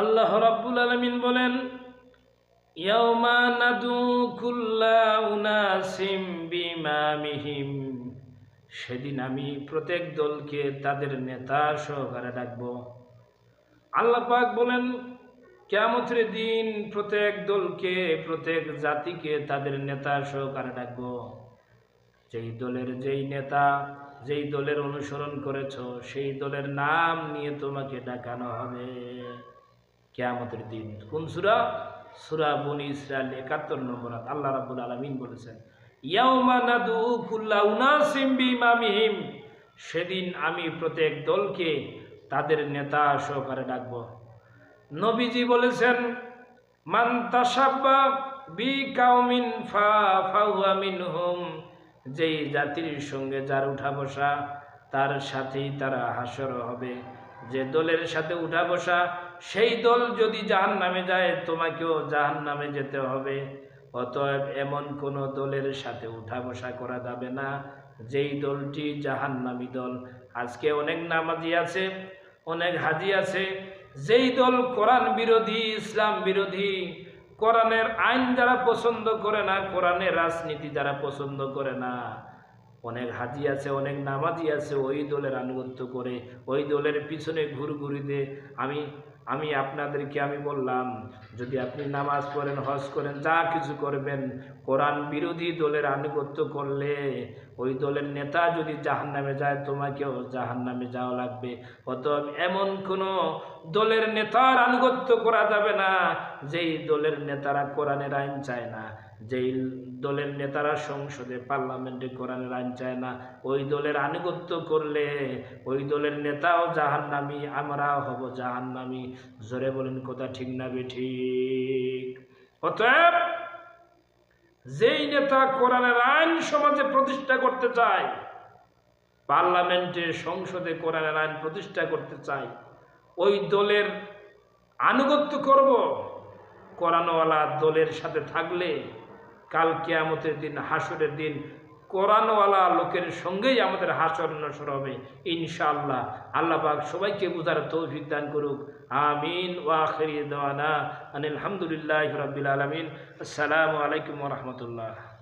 আল্লাহ রাব্বুল আলামিন বলেন, ইয়াউমা নাদু কুল্লা সেদিন আমি প্রত্যেক দলকে তাদের নেতা সহকারে ডাকব। আল্লাহ পাক বলেন কেমতের দিন প্রত্যেক দলকে, প্রত্যেক জাতিকে তাদের নেতা সহকারে ডাকব। যেই দলের যেই নেতা, যেই দলের অনুসরণ করেছ, সেই দলের নাম নিয়ে তোমাকে ডাকানো হবে। কেয়ামতের দিন। কোন সুরা? সুরা বনি ইসরায়েল একাত্তর নম্বর আল্লাহ রাব্বুল আলামিন বলেছেন সেদিন আমি প্রত্যেক দলকে তাদের নেতা সহকারে ডাকব। নবীজি বলেছেন, মান বি কাউমিন যেই জাতির সঙ্গে যার উঠা বসা তার সাথেই তারা হাসর হবে। যে দলের সাথে উঠা বসা, সেই দল যদি জাহান নামে যায়, তোমাকেও জাহান নামে যেতে হবে। অতএব এমন কোনো দলের সাথে উঠা বসা করা যাবে না। যেই দলটি জাহান্নামী দল। আজকে অনেক নামাজি আছে, অনেক হাজি আছে। যেই দল কোরআন বিরোধী, ইসলাম বিরোধী, কোরআনের আইন যারা পছন্দ করে না, কোরআনের রাজনীতি যারা পছন্দ করে না অনেক হাজি আছে, অনেক নামাজি আছে, ওই দলের আনুগত্য করে, ওই দলের পিছনে ঘুরঘুরিতে আমি আমি আপনাদেরকে আমি বললাম, যদি আপনি নামাজ পড়েন, হজ করেন, যা কিছু করবেন, কোরআন বিরোধী দলের আনুগত্য করলে ওই দলের নেতা যদি জাহান নামে যায়, তোমাকেও জাহান নামে যাওয়া লাগবে। অতএব এমন কোনো দলের নেতার আনুগত্য করা যাবে না, যেই দলের নেতারা কোরআনের আইন চায় না, যেই দলের নেতারা সংসদে, পার্লামেন্টে কোরআনের আইন চায় না। ওই দলের আনুগত্য করলে ওই দলের নেতাও জাহান্নামি, আমরাও হব জাহান্নামি। জোরে বলেন, কথা ঠিক না ঠিক? অতএব, যেই নেতা কোরআনের আইন সমাজে প্রতিষ্ঠা করতে চায়, পার্লামেন্টে, সংসদে কোরআনের আইন প্রতিষ্ঠা করতে চায়, ওই দলের আনুগত্য করব। কোরআনওয়ালা দলের সাথে থাকলে কাল কেয়ামতের দিন, হাসুরের দিন কোরআনওয়ালা লোকের সঙ্গেই আমাদের হাসর নসর হবে, ইনশাআল্লাহ। আল্লাহ পাক সবাইকে বুঝার তৌফিক দান করুক। আমিন ওয়াখরি দানা আনিল হামদুলিল্লাহি রবিল আলমিন। আসসালামু আলাইকুম রাহমাতুল্লাহ।